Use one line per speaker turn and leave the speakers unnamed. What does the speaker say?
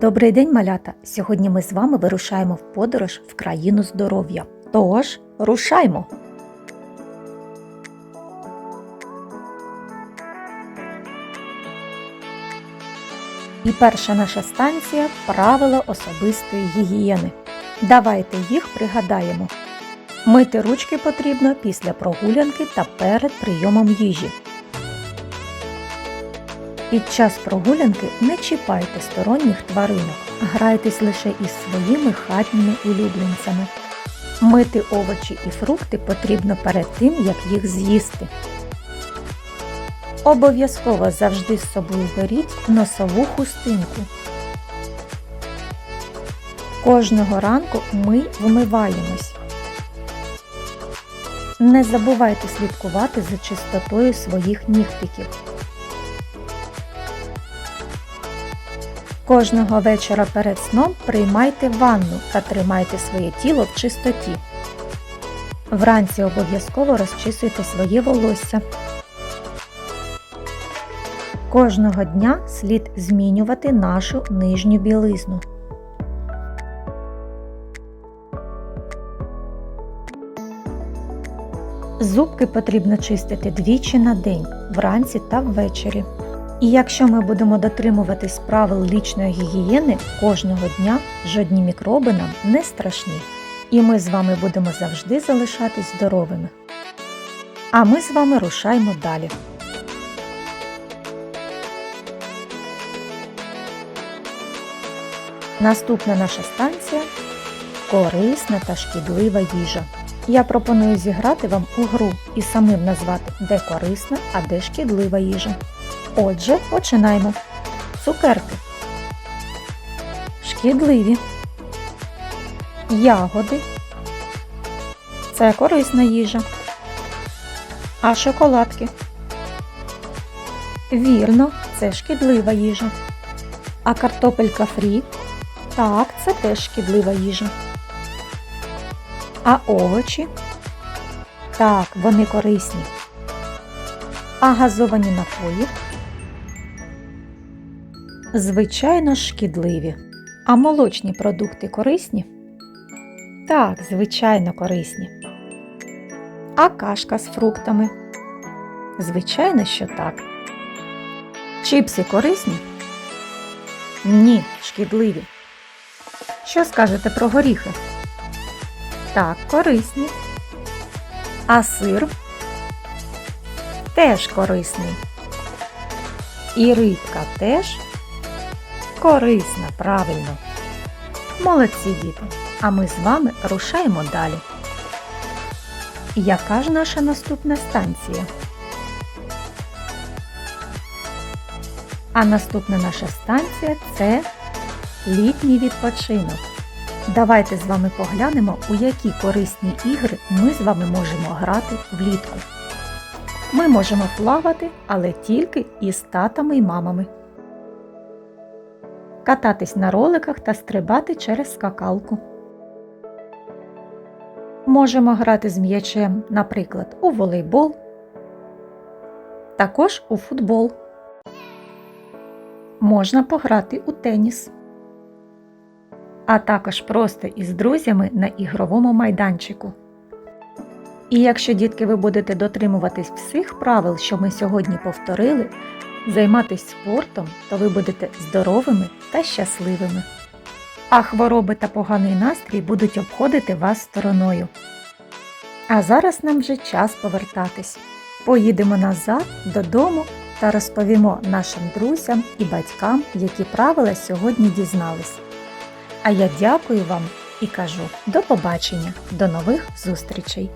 Добрий день, малята! Сьогодні ми з вами вирушаємо в подорож в країну здоров'я. Тож, рушаймо! І перша наша станція правила особистої гігієни. Давайте їх пригадаємо. Мити ручки потрібно після прогулянки та перед прийомом їжі. Під час прогулянки не чіпайте сторонніх тваринок, грайтесь лише із своїми хатніми улюбленцями. Мити овочі і фрукти потрібно перед тим, як їх з'їсти. Обов'язково завжди з собою беріть носову хустинку. Кожного ранку ми вмиваємось. Не забувайте слідкувати за чистотою своїх нігтиків. Кожного вечора перед сном приймайте ванну та тримайте своє тіло в чистоті. Вранці обов'язково розчісуйте своє волосся. Кожного дня слід змінювати нашу нижню білизну. Зубки потрібно чистити двічі на день, вранці та ввечері. І якщо ми будемо дотримуватись правил лічної гігієни кожного дня, жодні мікроби нам не страшні. І ми з вами будемо завжди залишатись здоровими. А ми з вами рушаємо далі. Наступна наша станція корисна та шкідлива їжа. Я пропоную зіграти вам у гру і самим назвати, де корисна, а де шкідлива їжа. Отже, починаємо. Цукерки. Шкідливі. Ягоди. Це корисна їжа. А шоколадки. Вірно, це шкідлива їжа. А картопелька фрі. Так, це теж шкідлива їжа. А овочі? Так, вони корисні. А газовані напої? Звичайно, шкідливі. А молочні продукти корисні? Так, звичайно, корисні. А кашка з фруктами? Звичайно, що так. Чіпси корисні? Ні, шкідливі. Що скажете про горіхи? Так, корисні. А сир? Теж корисний. І рибка теж корисна, правильно. Молодці діти. А ми з вами рушаємо далі. Яка ж наша наступна станція? А наступна наша станція це літній відпочинок. Давайте з вами поглянемо, у які корисні ігри ми з вами можемо грати влітку. Ми можемо плавати, але тільки із татами й мамами. Кататись на роликах та стрибати через скакалку. Можемо грати з м'ячем, наприклад, у волейбол, також у футбол. Можна пограти у теніс а також просто із друзями на ігровому майданчику. І якщо, дітки, ви будете дотримуватись всіх правил, що ми сьогодні повторили, займатися спортом, то ви будете здоровими та щасливими. А хвороби та поганий настрій будуть обходити вас стороною. А зараз нам вже час повертатись. Поїдемо назад додому та розповімо нашим друзям і батькам, які правила сьогодні дізнались. А я дякую вам і кажу до побачення, до нових зустрічей!